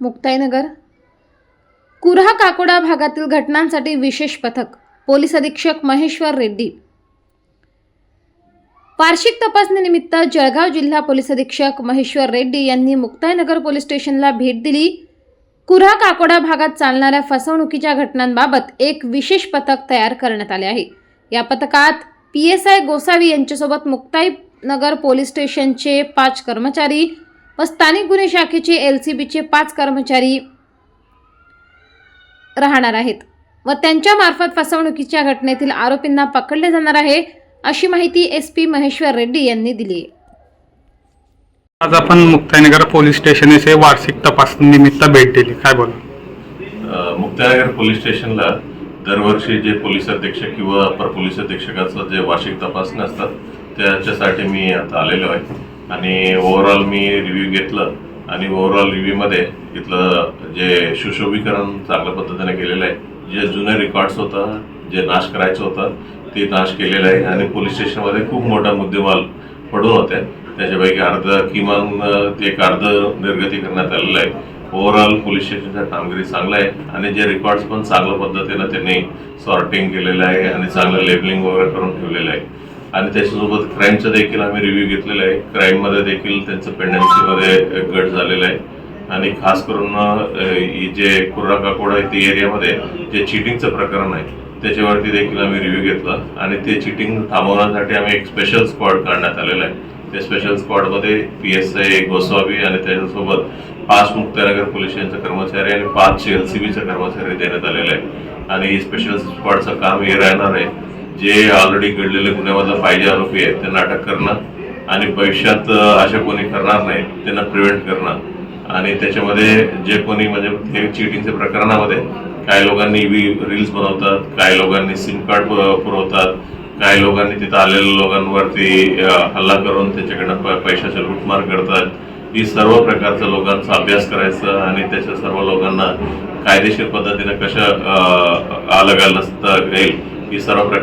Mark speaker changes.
Speaker 1: मुक्ताईनगर. कुर्हा काकोडा भागातील घटनांसाठी विशेष पथक पोलीस अधीक्षक महेश्वर रेड्डी. वार्षिक तपासणीनिमित्त जळगाव जिल्हा पोलीस अधीक्षक महेश्वर रेड्डी यांनी मुक्ताईनगर पोलीस स्टेशनला भेट दिली. कुर्हा काकोडा भागात चालणाऱ्या फसवणुकीच्या घटनांबाबत एक विशेष पथक तयार करण्यात आले आहे. या पथकात पी एस आय गोसावी यांच्यासोबत मुक्ताईनगर पोलीस स्टेशनचे पाच कर्मचारी व स्थानिक गुन्हे शाखेचे एल सी बीचे पाच कर्मचारी राहणार आहेत. व त्यांच्या मार्फत फसवणुकीच्या घटनेतील आरोपींना पकडले जाणार आहे अशी माहिती एस पी महेश्वर रेड्डी यांनी दिली आहे.
Speaker 2: आज आपण मुक्ताईनगर पोलीस स्टेशन येथे वार्षिक तपासणी निमित्त भेट दिली. काय बोला
Speaker 3: अ, मुक्तानगर पोलीस स्टेशनला दरवर्षी जे पोलीस अधीक्षक किंवा अपर पोलीस अधीक्षकाचं जे वार्षिक तपासणी असतात त्याच्यासाठी मी आता आलेलो आहे. आणि ओव्हरऑल मी रिव्ह्यू घेतलं आणि ओव्हरऑल रिव्ह्यूमध्ये इथलं जे सुशोभीकरण चांगल्या पद्धतीने केलेलं आहे जे जुने रेकॉर्ड्स होतं जे नाश करायचं होतं ते नाश केलेलं आहे. आणि पोलीस स्टेशनमध्ये खूप मोठा मुद्देमाल पडून होते. त्याच्यापैकी अर्ध किमान ते एक अर्ध निर्गती करण्यात आलेलं आहे. ओव्हरऑल पोलीस स्टेशनचा कामगिरी चांगला आहे. आणि जे रेकॉर्ड्स पण चांगल्या पद्धतीनं त्यांनी सॉर्टिंग केलेलं आहे आणि चांगलं लेबलिंग वगैरे करून ठेवलेलं आहे. आणि त्याच्यासोबत क्राईमचं देखील आम्ही रिव्ह्यू घेतलेला आहे. क्राईममध्ये देखील त्यांचं पेंडन्सीमध्ये घट झालेलं आहे. आणि खास करून ही जे कुर्रा काकोडा आहे ते एरियामध्ये जे चिटिंगचं प्रकरण आहे त्याच्यावरती देखील आम्ही रिव्ह्यू घेतला. आणि ते चिटिंग थांबवण्यासाठी आम्ही एक स्पेशल स्क्वॉड काढण्यात आलेला आहे. त्या स्पेशल स्क्वॉडमध्ये पी एस आय गोस्वामी आणि त्याच्यासोबत पाच मुक्तानगर पोलीस कर्मचारी आणि पाच एल सी बीचे कर्मचारी देण्यात आलेले आहे आणि स्पेशल स्क्वॉडचं काम हे राहणार आहे. जे ऑलरेडी घडलेले गुन्ह्यामधलं पाहिजे आरोपी आहेत त्यांना अटक करणं आणि भविष्यात अशा कोणी करणार नाही त्यांना प्रिव्हेंट करणं. आणि त्याच्यामध्ये जे कोणी म्हणजे हे चिटिंगच्या प्रकरणामध्ये काही लोकांनी रील्स बनवतात काही लोकांनी सिम कार्ड पुरवतात काही लोकांनी तिथं आलेल्या लोकांवरती हल्ला करून त्याच्याकडनं पैशाचा लूटमार करतात. ही सर्व प्रकारचा लोकांचा अभ्यास करायचा आणि त्याच्या सर्व लोकांना कायदेशीर पद्धतीने कशा अलग नसता येईल ही सर्व प्रकार